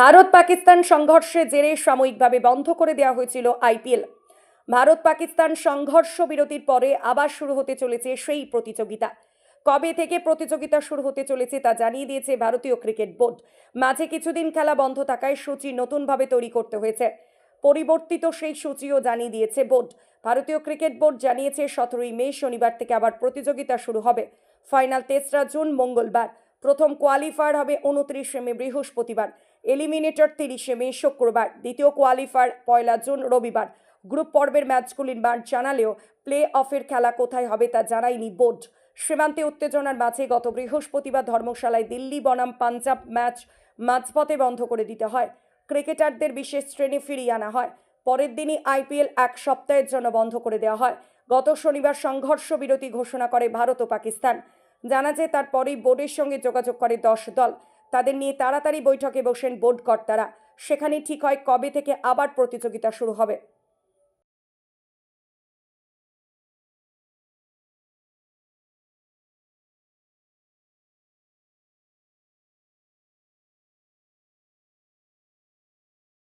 ভারত পাকিস্তান সংঘর্ষের জেরে সাময়িকভাবে বন্ধ করে দেওয়া হয়েছিল আইপিএল। ভারত পাকিস্তান সংঘর্ষ বিরতির পরে আবার শুরু হতে চলেছে সেই প্রতিযোগিতা। কবে থেকে প্রতিযোগিতা শুরু হতে চলেছে তা জানিয়ে দিয়েছে ভারতীয় ক্রিকেট বোর্ড। মাঝে কিছুদিন খেলা বন্ধ থাকায় সূচি নতুনভাবে তৈরি করতে হয়েছে। পরিবর্তিত সেই সূচিও জানিয়ে দিয়েছে বোর্ড। ভারতীয় ক্রিকেট বোর্ড জানিয়েছে সতেরোই মে শনিবার থেকে আবার প্রতিযোগিতা শুরু হবে। ফাইনাল তেসরা জুন মঙ্গলবার। প্রথম কোয়ালিফায়ার হবে উনত্রিশে মে, বৃহস্পতিবার। এলিমিনেটর তিরিশে মে, শুক্রবার। দ্বিতীয় কোয়ালিফায়ার পয়লা জুন, রবিবার। গ্রুপ পর্বের ম্যাচগুলির বার জানালেও প্লে অফের খেলা কোথায় হবে তা জানায়নি বোর্ড। সীমান্তে উত্তেজনার মাঝে গত বৃহস্পতিবার ধর্মশালায় দিল্লি বনাম পাঞ্জাব ম্যাচ মাঝপথে বন্ধ করে দিতে হয়। ক্রিকেটারদের বিশেষ শ্রেণি ফিরিয়ে আনা হয়। পরের দিনই আইপিএল এক সপ্তাহের জন্য বন্ধ করে দেওয়া হয়। গত শনিবার সংঘর্ষ বিরতি ঘোষণা করে ভারত ও পাকিস্তান। জানা যায় তারপরেই বোর্ডের সঙ্গে যোগাযোগ করে দশ দল। তাদের নিয়ে তাড়াতাড়ি বৈঠকে বসেন বোর্ড কর্তারা। সেখানে ঠিক হয় কবে থেকে আবার প্রতিযোগিতা শুরু হবে।